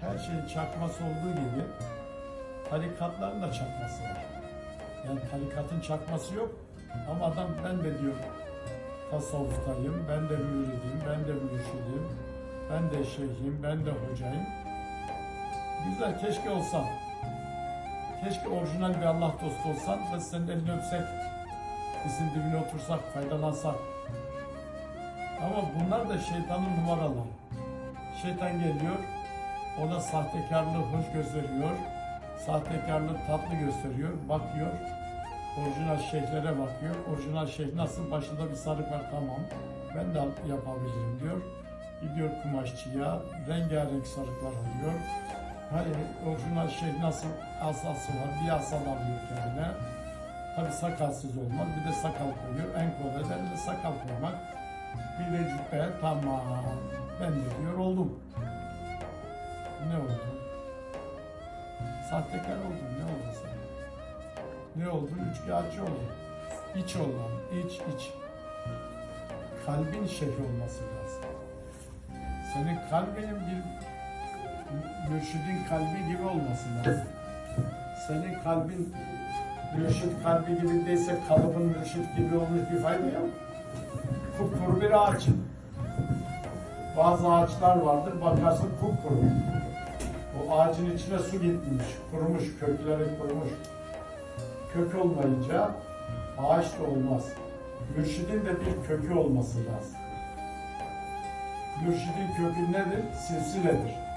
her şeyin çakması olduğu gibi tarikatların da çakması var. Yani tarikatın çakması yok ama adam ben de diyor tasavvuftayım, ben de müridim, ben de mürşidim, ben de şeyhim, ben de hocayım. Güzel keşke olsam. Keşke orijinal bir Allah dostu olsan ve senin elini öpsek, dizin dibine otursak, faydalansak. Ama bunlar da şeytanın numaraları. Şeytan geliyor, ona sahtekarlığı hoş gösteriyor, sahtekarlığı tatlı gösteriyor, bakıyor, orijinal şeyhlere bakıyor. Orijinal şeyh nasıl? Başında bir sarık var, tamam. Ben de yapabilirim diyor. Gidiyor kumaşçıya, rengarenk sarıklar alıyor. Hayır, orijinal şeyh nasıl? Asası var, bir asal alıyor kendine. Tabi sakalsız olmaz, bir de sakal koyuyor. En kolay da sakal koymak. Bir de cübbe, tamam. Ben de diyor oldum. Ne oldu? Sahtekar oldun, ne oldu sen? Ne oldu? Üçkağıtçı oldun. İç olan, iç, iç. Kalbin şeyh olması lazım. Senin kalbinin bir mürşidin kalbi gibi olması lazım. Senin kalbin mürşid kalbi gibi değilse kalıbın mürşid gibi olmuş bir fayda yok. Kupkuru bir ağaç. Bazı ağaçlar vardır, bakarsın kupkuru. Ağacın içine su gitmiş, kurumuş, kökleri kurumuş. Kök olmayınca ağaç da olmaz. Mürşidin de bir kökü olması lazım. Mürşidin kökü nedir? Silsiledir.